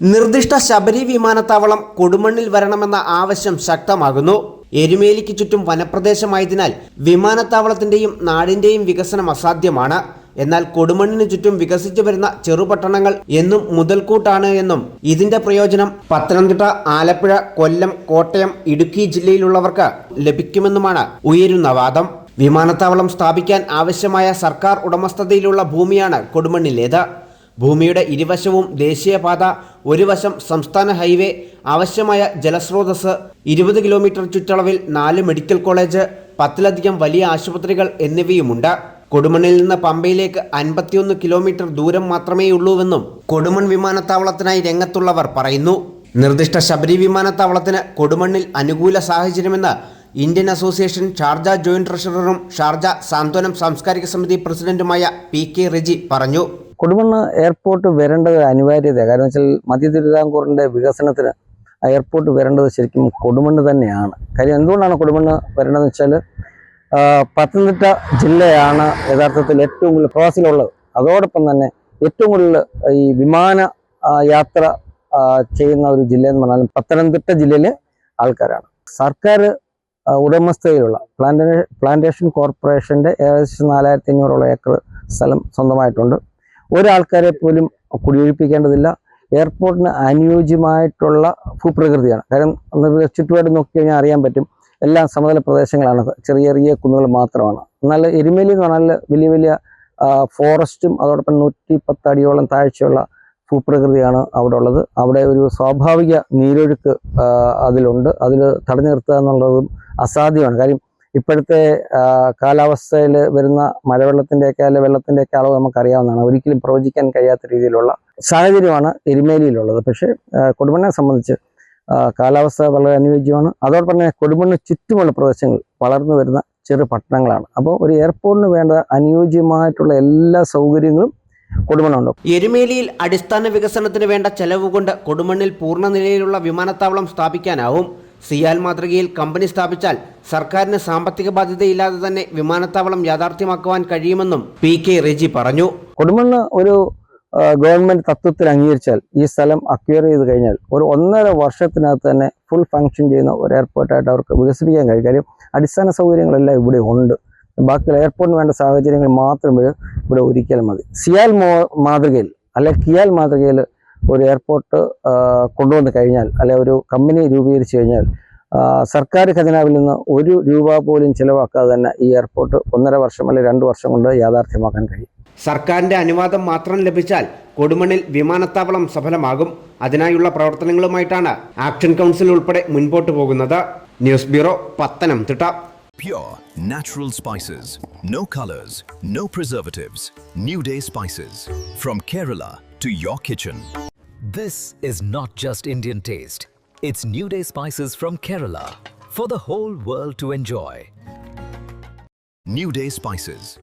നിർദ്ദിഷ്ട ശബരി വിമാനത്താവളം കൊടുമണ്ണിൽ വരണമെന്ന ആവശ്യം ശക്തമാകുന്നു. എരുമേലിക്ക് ചുറ്റും വനപ്രദേശമായതിനാൽ വിമാനത്താവളത്തിന്റെയും നാടിന്റെയും വികസനം അസാധ്യമാണ്. എന്നാൽ കൊടുമണ്ണിന് ചുറ്റും വികസിച്ചു വരുന്ന ചെറുപട്ടണങ്ങൾ എന്നും മുതൽക്കൂട്ടാണ് എന്നും ഇതിന്റെ പ്രയോജനം പത്തനംതിട്ട ആലപ്പുഴ കൊല്ലം കോട്ടയം ഇടുക്കി ജില്ലയിലുള്ളവർക്ക് ലഭിക്കുമെന്നുമാണ് ഉയരുന്ന വാദം. വിമാനത്താവളം സ്ഥാപിക്കാൻ ആവശ്യമായ സർക്കാർ ഉടമസ്ഥതയിലുള്ള ഭൂമിയാണ് കൊടുമണ്ണിലേത്. ഭൂമിയുടെ ഇരുവശവും ദേശീയപാത ഒരു വശം സംസ്ഥാന ഹൈവേ ആവശ്യമായ ജലസ്രോതസ് ഇരുപത് കിലോമീറ്റർ ചുറ്റളവിൽ നാല് മെഡിക്കൽ കോളേജ് പത്തിലധികം വലിയ ആശുപത്രികൾ എന്നിവയുമുണ്ട്. കൊടുമണിൽ നിന്ന് പമ്പയിലേക്ക് അൻപത്തിയൊന്ന് കിലോമീറ്റർ ദൂരം മാത്രമേയുള്ളൂവെന്നും കൊടുമൺ വിമാനത്താവളത്തിനായി രംഗത്തുള്ളവർ പറയുന്നു. നിർദ്ദിഷ്ട ശബരി വിമാനത്താവളത്തിന് കൊടുമണ്ണിൽ അനുകൂല സാഹചര്യമെന്ന് ഇന്ത്യൻ അസോസിയേഷൻ ഷാർജ ജോയിന്റ് ട്രഷററും ഷാർജ സാന്ത്വനം സാംസ്കാരിക സമിതി പ്രസിഡന്റുമായ പി കെ റിജി പറഞ്ഞു. കൊടുമണ്ണ് എയർപോർട്ട് വരേണ്ടത് അനിവാര്യത. കാരണം വെച്ചാൽ മധ്യ തിരുവിതാംകൂറിന്റെ വികസനത്തിന് എയർപോർട്ട് വരേണ്ടത് ശരിക്കും കൊടുമണ്ണ് തന്നെയാണ്. കാര്യം എന്തുകൊണ്ടാണ് കൊടുമണ്ണ് വരേണ്ടതെന്ന് വെച്ചാൽ പത്തനംതിട്ട ജില്ലയാണ് യഥാർത്ഥത്തിൽ ഏറ്റവും കൂടുതൽ പ്രവാസികളുള്ളത്. അതോടൊപ്പം തന്നെ ഏറ്റവും കൂടുതൽ ഈ വിമാന യാത്ര ചെയ്യുന്ന ഒരു ജില്ല എന്ന് പറഞ്ഞാൽ പത്തനംതിട്ട ജില്ലയിലെ ആൾക്കാരാണ്. സർക്കാർ ഉടമസ്ഥതയിലുള്ള പ്ലാന്റേ പ്ലാന്റേഷൻ കോർപ്പറേഷന്റെ ഏകദേശം നാലായിരത്തി അഞ്ഞൂറോളം ഏക്കർ സ്ഥലം സ്വന്തമായിട്ടുണ്ട്. ഒരാൾക്കാരെ പോലും കുടിയൊഴിപ്പിക്കേണ്ടതില്ല. എയർപോർട്ടിന് അനുയോജ്യമായിട്ടുള്ള ഭൂപ്രകൃതിയാണ്. കാരണം ചുറ്റുപാട് നോക്കി കഴിഞ്ഞാൽ അറിയാൻ പറ്റും. എല്ലാം സമതല പ്രദേശങ്ങളാണ്. ചെറിയ ചെറിയ കുന്നുകൾ മാത്രമാണ്. എന്നാൽ എരുമേലി എന്ന് പറഞ്ഞാൽ വലിയ വലിയ ഫോറസ്റ്റും അതോടൊപ്പം നൂറ്റി പത്തടിയോളം താഴ്ചയുള്ള ഭൂപ്രകൃതിയാണ് അവിടെ ഉള്ളത്. അവിടെ ഒരു സ്വാഭാവിക നീരൊഴുക്ക് അതിലുണ്ട്. അതിൽ തടഞ്ഞു നിർത്തുക എന്നുള്ളതും അസാധ്യമാണ്. കാര്യം ഇപ്പോഴത്തെ കാലാവസ്ഥയിൽ വരുന്ന മഴവെള്ളത്തിന്റെയൊക്കെ അല്ലെങ്കിൽ വെള്ളത്തിന്റെയൊക്കെ അളവ് നമുക്കറിയാവുന്നതാണ്. ഒരിക്കലും പ്രവചിക്കാൻ കഴിയാത്ത രീതിയിലുള്ള സാഹചര്യമാണ് എരുമേലിയിലുള്ളത്. പക്ഷേ കൊടുമണ്ണെ സംബന്ധിച്ച് കാലാവസ്ഥ വളരെ അനുയോജ്യമാണ്. അതോടൊപ്പം തന്നെ കൊടുമണ്ണ് ചുറ്റുമുള്ള പ്രദേശങ്ങൾ വളർന്നു വരുന്ന ചെറു പട്ടണങ്ങളാണ്. അപ്പോൾ ഒരു എയർപോർട്ടിന് വേണ്ട അനുയോജ്യമായിട്ടുള്ള എല്ലാ സൗകര്യങ്ങളും കൊടുമണ്ണുണ്ട്. എരുമേലിയിൽ അടിസ്ഥാന വികസനത്തിന് വേണ്ട ചെലവ് കൊണ്ട് കൊടുമണ്ണിൽ പൂർണ നിലയിലുള്ള വിമാനത്താവളം സ്ഥാപിക്കാനാവും. സിയാൽ മാതൃകയിൽ കമ്പനി സ്ഥാപിച്ചാൽ സർക്കാരിന് സാമ്പത്തിക ബാധ്യതയില്ലാതെ തന്നെ വിമാനത്താവളം യാഥാർത്ഥ്യമാക്കുവാൻ കഴിയുമെന്നും പി കെ റെജി പറഞ്ഞു. കൊടുമണ്ണ് ഒരു ഗവൺമെന്റ് തത്വത്തിൽ അംഗീകരിച്ചാൽ ഈ സ്ഥലം അക്വയർ ചെയ്ത് കഴിഞ്ഞാൽ ഒരു ഒന്നര വർഷത്തിനകത്ത് തന്നെ ഫുൾ ഫങ്ഷൻ ചെയ്യുന്ന ഒരു എയർപോർട്ടായിട്ട് അവർക്ക് വികസിപ്പിക്കാൻ കഴിയും. കാര്യം അടിസ്ഥാന സൗകര്യങ്ങളെല്ലാം ഇവിടെ ഉണ്ട്. ബാക്കിയുള്ള എയർപോർട്ടിന് വേണ്ട സാഹചര്യങ്ങൾ മാത്രം ഇവിടെ ഒരിക്കലും മതി. സിയാൽ മാതൃകയിൽ അല്ലെ കിയാൽ മാതൃകയിൽ ഒരു എയർപോർട്ട് കൊണ്ടുവന്നു കഴിഞ്ഞാൽ അല്ലെ ഒരു കമ്പനി രൂപീകരിച്ചു കഴിഞ്ഞാൽ സർക്കാർ ഖജനാവിൽ നിന്ന് ഒരു രൂപ പോലും ചിലവാക്കാതെ തന്നെ ഈ എയർപോർട്ട് ഒന്നര വർഷം അല്ലെങ്കിൽ രണ്ട് വർഷം കൊണ്ട് യാഥാർത്ഥ്യമാക്കാൻ കഴിയും. സർക്കാരിന്റെ അനുവാദം മാത്രം ലഭിച്ചാൽ കൊടുമണ്ണിൽ വിമാനത്താവളം സഫലമാകും. അതിനായുള്ള പ്രവർത്തനങ്ങളുമായിട്ടാണ് ആക്ഷൻ കൗൺസിൽ ഉൾപ്പെടെ മുൻപോട്ട് പോകുന്നത്. News bureau Pathanamthitta. Pure natural spices, no colors, no preservatives. New Day spices. From Kerala to your kitchen. This is not just Indian taste. It's New Day spices from Kerala for the whole world to enjoy. New Day spices.